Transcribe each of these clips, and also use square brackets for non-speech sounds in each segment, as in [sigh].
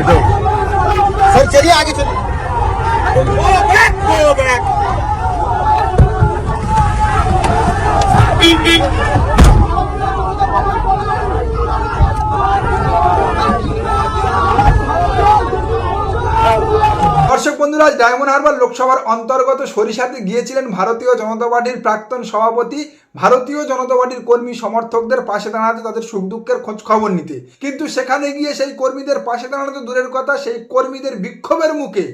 बैठो सर चलिए आगे चलिए। আজ ডায়মন্ড হারবার লোকসভার অন্তর্গত সরিষাতে গিয়েছিলেন ভারতীয় জনতা পার্টির প্রাক্তন সভাপতি। ভারতীয় জনতা পার্টির কর্মী সমর্থকদের পাশে দাঁড়াতে তাদের সুখ দুঃখের খোঁজ খবর নিতে। কিন্তু সেখানে গিয়ে সেই কর্মীদের পাশে দাঁড়ানো দূরের কথা, সেই কর্মীদের বিক্ষোভের মুখে।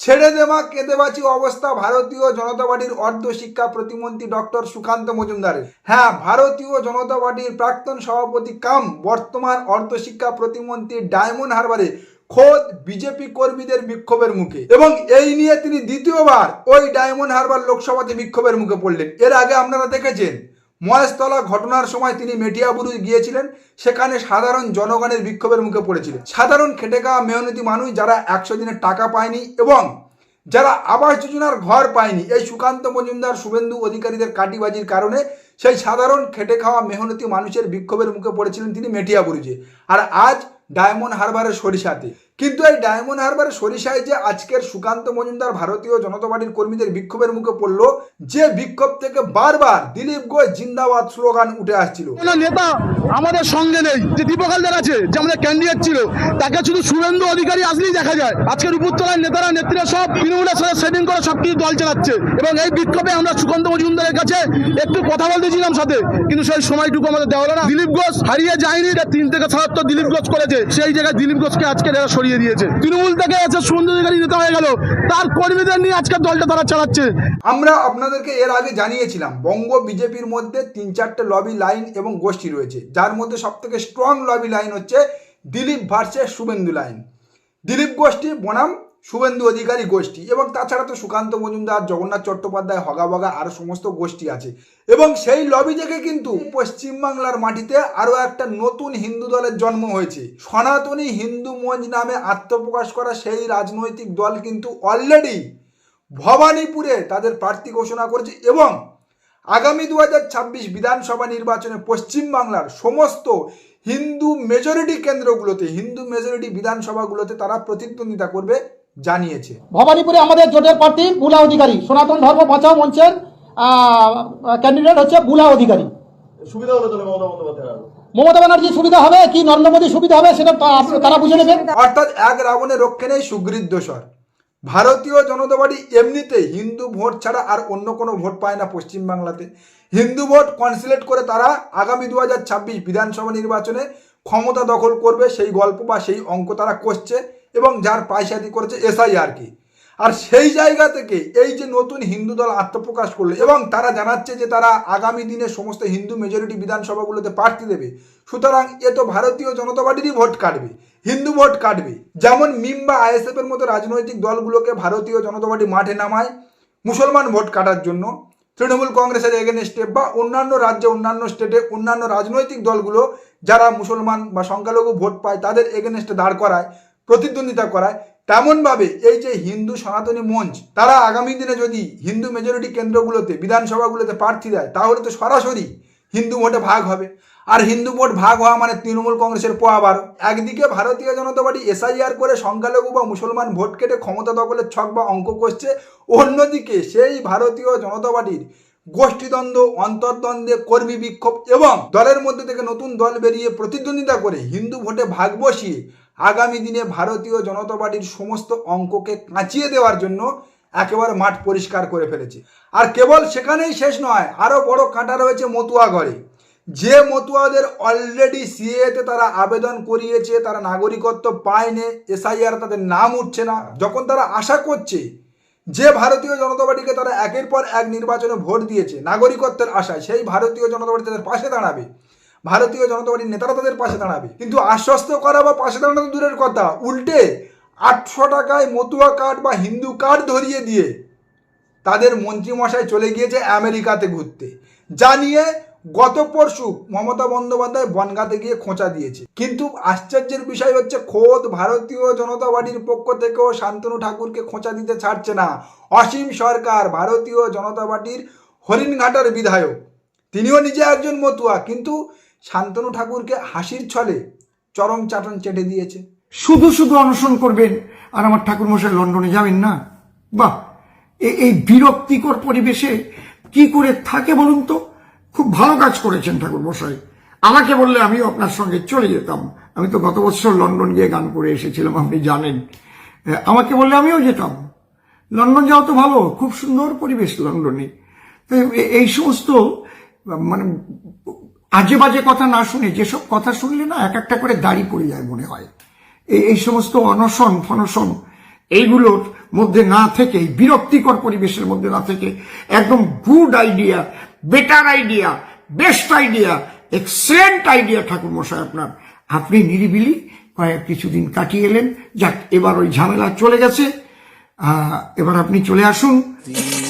ছেড়ে দেওয়া কেঁদেবাচি অবস্থা ভারতীয় জনতা পার্টির অর্ধ শিক্ষা প্রতিমন্ত্রী ডক্টর সুকান্ত মজুমদারের। হ্যাঁ ভারতীয় জনতা পার্টির প্রাক্তন সভাপতি কাম, বর্তমান অর্ধ শিক্ষা প্রতিমন্ত্রী ডায়মন্ড হারবারে খোদ বিজেপি কর্মীদের বিক্ষোভের মুখে। এবং এই নিয়ে তিনি দ্বিতীয়বার ওই ডায়মন্ড হারবার লোকসভাতে বিক্ষোভের মুখে পড়লেন। এর আগে আপনারা দেখেছেন, মহেশতলা ঘটনার সময় তিনি মেটিয়াবুরুজ গিয়েছিলেন, সেখানে সাধারণ জনগণের বিক্ষোভের মুখে পড়েছিলেন। সাধারণ খেটে খাওয়া মেহনতি মানুষ যারা একশো দিনের টাকা পায়নি এবং যারা আবাস যোজনার ঘর পায়নি, এই সুকান্ত মজুমদার, শুভেন্দু অধিকারীদের কাটিবাজির কারণে সেই সাধারণ খেটে খাওয়া মেহনতি মানুষের বিক্ষোভের মুখে পড়েছিলেন তিনি মেটিয়াবুরুজে। আর আজ ডায়মন্ড হারবারের সরিষাতে। কিন্তু এই ডায়মন্ড হারবারের সরিষায় যে আজকের সুকান্ত মজুমদার ভারতীয় জনতা পার্টির কর্মীদের বিক্ষোভের মুখে পড়ল, যে বিক্ষোভ থেকে বারবার দিলীপ ঘোষ জিন্দাবাদ স্লোগান উঠে আসছিল। নেতা আমাদের সঙ্গে নেই, যে দীপক হালদার আছে, যে আমাদের ক্যান্ডিডেট ছিল, তাকে শুধু শুভেন্দু অধিকারী আসলেই দেখা যায়। আজকের উপরতলার নেতারা, নেত্রীরা সব তৃণমূলের সাথে সেটিং করে সব কিছু দল চালাচ্ছে। এবং এই বিক্ষোভে আমরা সুকান্ত মজুমদারের কাছে একটু কথা বলতেছিলাম সাথে, কিন্তু সেই সময়টুকু আমাদের দেওয়া হলো না। দিলীপ ঘোষ হারিয়ে যায়নি, এটা তিন থেকে সাতাত্তর দিলীপ ঘোষ করেছে। সেই জায়গায় দিলীপ ঘোষকে আজকে এরা সরিয়ে দিয়েছে। তৃণমূল থেকে আছে শুভেন্দু নেতা হয়ে গেল। তার কর্মীদের নিয়ে আজকের দলটা তারা চালাচ্ছে। আমরা আপনাদেরকে এর আগে জানিয়েছিলাম, বঙ্গ বিজেপির মধ্যে তিন চারটে লবি লাইন এবং গোষ্ঠী রয়েছে। যার মধ্যে সব থেকে স্ট্রং লবি লাইন হচ্ছে দিলীপ ভার্সেস শুভেন্দু লাইন দিলীপ গোষ্ঠী বনাম শুভেন্দু অধিকারী গোষ্ঠী এবং তাছাড়া তো সুকান্ত মজুমদার, জগন্নাথ চট্টোপাধ্যায় হগাবগা আরও সমস্ত গোষ্ঠী আছে। এবং সেই লবি থেকে কিন্তু পশ্চিমবাংলার মাটিতে আরও একটা নতুন হিন্দু দলের জন্ম হয়েছে। সনাতনী হিন্দু মঞ্চ নামে আত্মপ্রকাশ করা সেই রাজনৈতিক দল কিন্তু অলরেডি ভবানীপুরে তাদের প্রার্থী ঘোষণা করেছে এবং আগামী দু হাজার ছাব্বিশ বিধানসভা নির্বাচনে পশ্চিমবাংলার সমস্ত হিন্দু মেজরিটি কেন্দ্রগুলোতে, হিন্দু মেজরিটি বিধানসভাগুলোতে তারা প্রতিদ্বন্দ্বিতা করবে। জানিয়েছে। ভবানীপুরে আমাদের জোটের প্রার্থী বুলা অধিকারী। সনাতন ধর্ম বাঁচাও মঞ্চের ক্যান্ডিডেট হচ্ছে বুলা অধিকারী। সুবিধা হলো তাহলে মমতা বন্দ্যোপাধ্যায়ের আরও। মমতা ব্যানার্জির সুবিধা হবে? কি নরেন্দ্র মোদীর সুবিধা হবে? সেটা তারা বুঝে নেবেন। অর্থাৎ এক রাবণের রক্ষে নেই সুগ্রীত দোসর ভারতীয় জনতা পার্টি এমনিতে হিন্দু ভোট ছাড়া আর অন্য কোনো ভোট পায় না পশ্চিমবাংলাতে হিন্দু ভোট কনসিলেট করে তারা আগামী দু হাজার ছাব্বিশ বিধানসভা নির্বাচনে ক্ষমতা দখল করবে সেই গল্প বা সেই অঙ্ক তারা করছে এবং যার পায়সাতি করেছে এসআইআর কি। আর সেই জায়গা থেকে এই যে নতুন হিন্দু দল আত্মপ্রকাশ করল এবং তারা জানাচ্ছে যে তারা আগামী দিনে সমস্ত হিন্দু মেজরিটি বিধানসভাগুলোতে প্রার্থী দেবে। সুতরাং এ তো ভারতীয় জনতা পার্টিরই ভোট কাটবে, হিন্দু ভোট কাটবে। যেমন মিম বা আইএসএফ এর মতো রাজনৈতিক দলগুলোকে ভারতীয় জনতা পার্টি মাঠে নামায় মুসলমান ভোট কাটার জন্য। তৃণমূল কংগ্রেসের এগেনস্টে বা অন্যান্য রাজ্যে, অন্যান্য স্টেটে অন্যান্য রাজনৈতিক দলগুলো যারা মুসলমান বা সংখ্যালঘু ভোট পায় তাদের এগেনস্টে দাঁড় করায়। প্রতিদ্বন্দ্বিতা করায়। তেমনভাবে এই যে হিন্দু সনাতনী মঞ্চ, তারা আগামী দিনে যদি হিন্দু মেজরিটি কেন্দ্রগুলোতে, বিধানসভাগুলোতে প্রার্থী দেয়, তাহলে তো সরাসরি হিন্দু ভোটে ভাগ হবে। আর হিন্দু ভোট ভাগ হওয়া মানে তৃণমূল কংগ্রেসের পোয়া বারো। একদিকে ভারতীয় জনতা পার্টি এসআইআর করে সংখ্যালঘু বা মুসলমান ভোট কেটে ক্ষমতা দখলের ছক বা অঙ্ক করছে, অন্যদিকে সেই ভারতীয় জনতা পার্টির গোষ্ঠীদ্বন্দ্ব, অন্তর্দ্বন্দ্বে কর্মী বিক্ষোভ এবং দলের মধ্যে থেকে নতুন দল বেরিয়ে প্রতিদ্বন্দ্বিতা করে হিন্দু ভোটে ভাগ বসিয়ে আগামী দিনে ভারতীয় জনতা পার্টির সমস্ত অঙ্ককে কাঁচিয়ে দেওয়ার জন্য একেবারে মাঠ পরিষ্কার করে ফেলেছে। আর কেবল সেখানেই শেষ নয় আরও বড় কাঁটা রয়েছে মতুয়া ঘরে। যে মতুয়াদের অলরেডি সিএতে তারা আবেদন করিয়েছে, তারা নাগরিকত্ব পায়নি এসআইআর তাদের নাম উঠছে না। যখন তারা আশা করছে যে ভারতীয় জনতা পার্টিকে তারা একের পর এক নির্বাচনে ভোট দিয়েছে, নাগরিকত্বের আশায়, সেই ভারতীয় জনতা পার্টি তাদের পাশে দাঁড়াবে। ভারতীয় জনতা পার্টির নেতারা তাদের পাশে দাঁড়াবে। কিন্তু আশ্বস্ত করা বা পাশে দাঁড়ানো দূরের কথা। উল্টে আটশো টাকায় মতুয়া কার্ড বা হিন্দু কার্ড ধরিয়ে দিয়ে তাদের মন্ত্রীমশাই চলে গিয়েছে আমেরিকাতে ঘুরতে। যা নিয়ে গত পরশু মমতা বন্দ্যোপাধ্যায় বনগাতে গিয়ে খোঁচা দিয়েছে। কিন্তু আশ্চর্যের বিষয় হচ্ছে, খোদ ভারতীয় জনতা পার্টির পক্ষ থেকেও শান্তনু ঠাকুরকে খোঁচা দিতে ছাড়ছে না। অসীম সরকার, ভারতীয় জনতা পার্টির হরিণঘাটার বিধায়ক। তিনিও নিজে একজন মতুয়া, কিন্তু শান্তনু ঠাকুরকে হাসির ছলে চরম চাটন চেটে দিয়েছে। শুধু শুধু অনশন করবেন আর আমার ঠাকুরমশাই লন্ডনে যাবেন না? বাহ! এই বিরক্তিকর পরিবেশে কি করে থাকে বলুন তো? খুব ভালো কাজ করেছেন ঠাকুরমশাই। আমাকে বললে আমিও আপনার সঙ্গে চলে যেতাম। আমি তো গত বছর লন্ডন গিয়ে গান করে এসেছিলাম, আপনি জানেন। আমাকে বললে আমিও যেতাম। লন্ডন যাওয়া তো ভালো, খুব সুন্দর পরিবেশ লন্ডনে। এই সমস্ত মানে আজে বাজে কথা না শুনে যেসব কথা শুনলে না এক একটা করে দাড়ি পড়ে যায় মনে হয়। এই এই সমস্ত অনশন ফনশন এইগুলোর মধ্যে না থেকে বিরক্তিকর পরিবেশের মধ্যে না থেকে একদম good idea better idea best idea excellent idea ঠাকুর মশাই আপনার। আপনি নিরিবিলি কয়েক কিছুদিন কাটিয়ে এলেন। যাক এবার ওই ঝামেলা চলে গেছে। এবার আপনি চলে আসুন।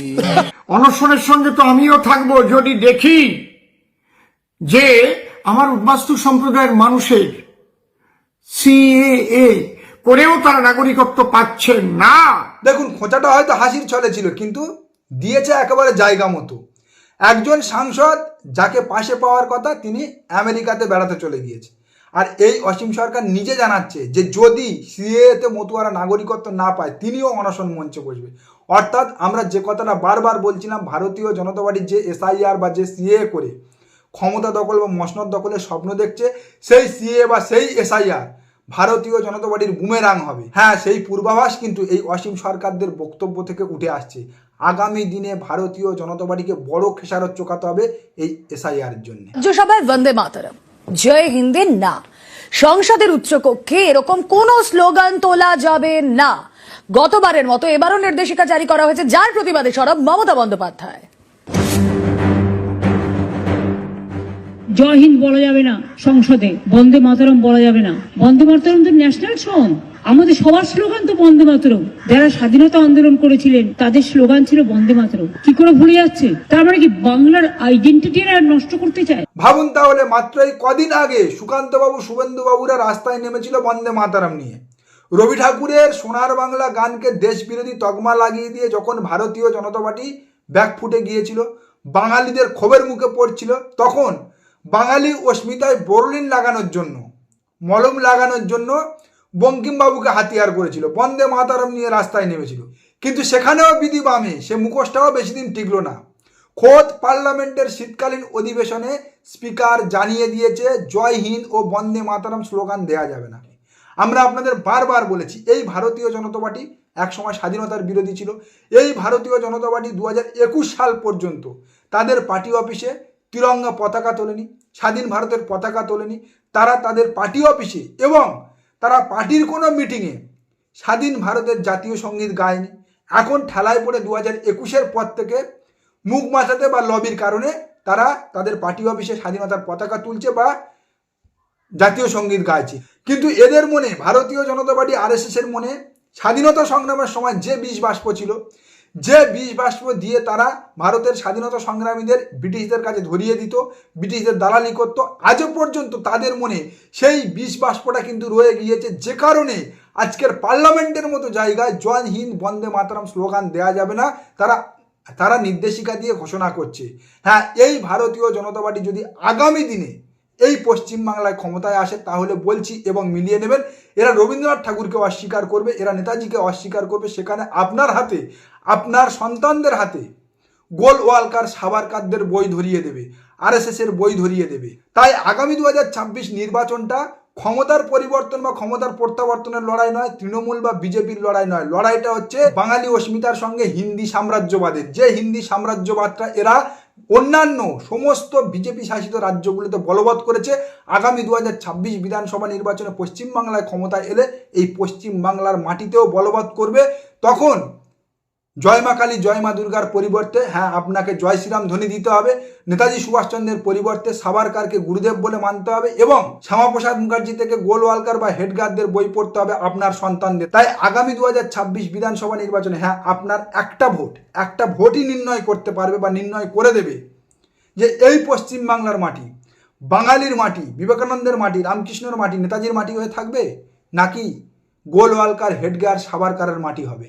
[laughs] অনশনের সঙ্গে তো আমিও থাকব যদি দেখি। যে আমার উদ্বাস্তু সম্প্রদায়ের মানুষের সিএএ করেও তারা নাগরিকত্ব পাচ্ছে না। দেখুন, খোঁচাটা হয়তো হাসির ছলে ছিল, কিন্তু দিয়েছে একেবারে জায়গা মতো। একজন সাংসদ যাকে পাশে পাওয়ার কথা তিনি আমেরিকাতে বেড়াতে চলে গিয়েছে। আর এই অসীম সরকার নিজে জানাচ্ছে যে যদি সিএতে মতুয়ারা নাগরিকত্ব না পায়, তিনিও অনশন মঞ্চে বসবে। অর্থাৎ আমরা যে কথাটা বারবার বলছিলাম, ভারতীয় জনতা পার্টির যে এসআইআর বা যে সিএ করে ক্ষমতা দখল বা মসনদ দখলের স্বপ্ন দেখছে সেই সিএ বা সেই এসআইআর, ভারতীয় জনতা পার্টির বুমেরাং হবে। হ্যাঁ সেই পূর্বাভাস কিন্তু এই অসীম সরকারদের বক্তব্য থেকে উঠে আসছে। আগামী দিনে ভারতীয় জনতা পার্টিকে বড় খেসারত চোকাতে হবে এই এসআইআর জন্য। রাজ্যসভায় বন্দে মাতরম। জয় হিন্দি না। সংসদের উচ্চকক্ষে এরকম কোনো স্লোগান তোলা যাবে না। গতবারের মতো এবারও নির্দেশিকা জারি করা হয়েছে, যার প্রতিবাদে সরব মমতা বন্দ্যোপাধ্যায়। জয় হিন্দ বলা যাবে না সংসদে, বন্দে মাতরম বলা যাবে না। বন্দে মাতরম তো ন্যাশনাল সং আমাদের সবার স্লোগান তো বন্দে মাতরম। যারা স্বাধীনতা আন্দোলন করেছিলেন, তাদের স্লোগান ছিল বন্দে মাতরম। কি করে ভুলে যাচ্ছে? তার মানে কি বাংলার আইডেন্টিটি নষ্ট করতে চায়? ভাবুন তাহলে, মাত্র এই কদিন আগে সুকান্তবাবু, শুভেন্দুবাবুরা রাস্তায় নেমেছিল বন্দে মাতারাম নিয়ে। রবি ঠাকুরের সোনার বাংলা গানকে দেশ বিরোধী তকমা লাগিয়ে দিয়ে যখন ভারতীয় জনতা পার্টি ব্যাক ফুটে গিয়েছিল, বাঙালিদের ক্ষোভের মুখে পড়ছিল, তখন বাঙালি অস্মিতায় বরলিন লাগানোর জন্য, মলম লাগানোর জন্য বঙ্কিমবাবুকে হাতিয়ার করেছিল, বন্দে মাতারাম নিয়ে রাস্তায় নেমেছিল। কিন্তু সেখানেও বিধি বামে, সে মুখোশটাও বেশি দিন টিকলো না। খোদ পার্লামেন্টের শীতকালীন অধিবেশনে স্পিকার জানিয়ে দিয়েছে, জয় হিন্দ ও বন্দে মাতারাম স্লোগান দেয়া যাবে না। আমরা আপনাদের বারবার বলেছি, এই ভারতীয় জনতা পার্টি একসময় স্বাধীনতার বিরোধী ছিল। এই ভারতীয় জনতা পার্টি দু সাল পর্যন্ত তাদের পার্টি অফিসে তিরঙ্গা পতাকা তোলেনি, স্বাধীন ভারতের পতাকা তোলেনি, তারা তাদের পার্টি অফিসে এবং তারা পার্টির কোনো মিটিংয়ে স্বাধীন ভারতের জাতীয় সংগীত গায়নি। এখন ঠেলায় পড়ে দু হাজার একুশের পর থেকে মুখ মাথাতে বা লবির কারণে তারা তাদের পার্টি অফিসে স্বাধীনতার পতাকা তুলছে বা জাতীয় সংগীত গাইছে। কিন্তু এদের মনে, ভারতীয় জনতা পার্টি আরএসএস এর মনে স্বাধীনতা সংগ্রামের সময় যে বিষ বাষ্প ছিল যে বিষ বাষ্প দিয়ে তারা ভারতের স্বাধীনতা সংগ্রামীদের ব্রিটিশদের কাছে ধরিয়ে দিত, ব্রিটিশদের দালালি করত, আজও পর্যন্ত তাদের মনে সেই বিষ বাষ্পটা কিন্তু রয়ে গিয়েছে। যে কারণে আজকের পার্লামেন্টের মতো জায়গায় জয় হিন্দ, বন্দে মাতরম স্লোগান দেওয়া যাবে না, তারা তারা নির্দেশিকা দিয়ে ঘোষণা করছে। হ্যাঁ এই ভারতীয় জনতা পার্টি যদি আগামী দিনে এই পশ্চিমবাংলায় ক্ষমতায় আসে, তাহলে বলছি এবং মিলিয়ে নেবেন, এরা রবীন্দ্রনাথ ঠাকুরকে অস্বীকার করবে, এরা নেতাজিকে অস্বীকার করবে, সেখানে আপনার হাতে আপনার সন্তানদের হাতে গোল ওয়ালকার সাবারকারদের বই ধরিয়ে দেবে আরএসএস এর বই ধরিয়ে দেবে। তাই আগামী দু হাজার ছাব্বিশ নির্বাচনটা ক্ষমতার পরিবর্তন বা ক্ষমতার প্রত্যাবর্তনের লড়াই নয়, তৃণমূল বা বিজেপির লড়াই নয়। লড়াইটা হচ্ছে বাঙালি অস্মিতার সঙ্গে হিন্দি সাম্রাজ্যবাদের। যে হিন্দি সাম্রাজ্যবাদটা এরা অন্যান্য সমস্ত বিজেপি শাসিত রাজ্যগুলিতে বলবৎ করেছে, আগামী দু হাজার ছাব্বিশ বিধানসভা নির্বাচনে পশ্চিমবাংলায় ক্ষমতায় এলে এই পশ্চিমবাংলার মাটিতেও বলবৎ করবে। তখন জয় মা কালী, জয় মা দুর্গার পরিবর্তে হ্যাঁ আপনাকে জয় শ্রীরাম ধ্বনি দিতে হবে। নেতাজি সুভাষচন্দ্রের পরিবর্তে সাবারকারকে গুরুদেব বলে মানতে হবে এবং শ্যামাপ্রসাদ মুখার্জি থেকে গোলওয়ালকার বা হেডগার্ডদের বই পড়তে হবে আপনার সন্তানদের। তাই আগামী দু হাজার ছাব্বিশ বিধানসভা নির্বাচনে হ্যাঁ আপনার একটা ভোট, একটা ভোটই নির্ণয় করতে পারবে বা নির্ণয় করে দেবে যে এই পশ্চিম বাংলার মাটি, বাঙালির মাটি, বিবেকানন্দের মাটি, রামকৃষ্ণের মাটি, নেতাজির মাটি হয়ে থাকবে নাকি গোলওয়ালকার হেডগার সাবারকারের মাটি হবে?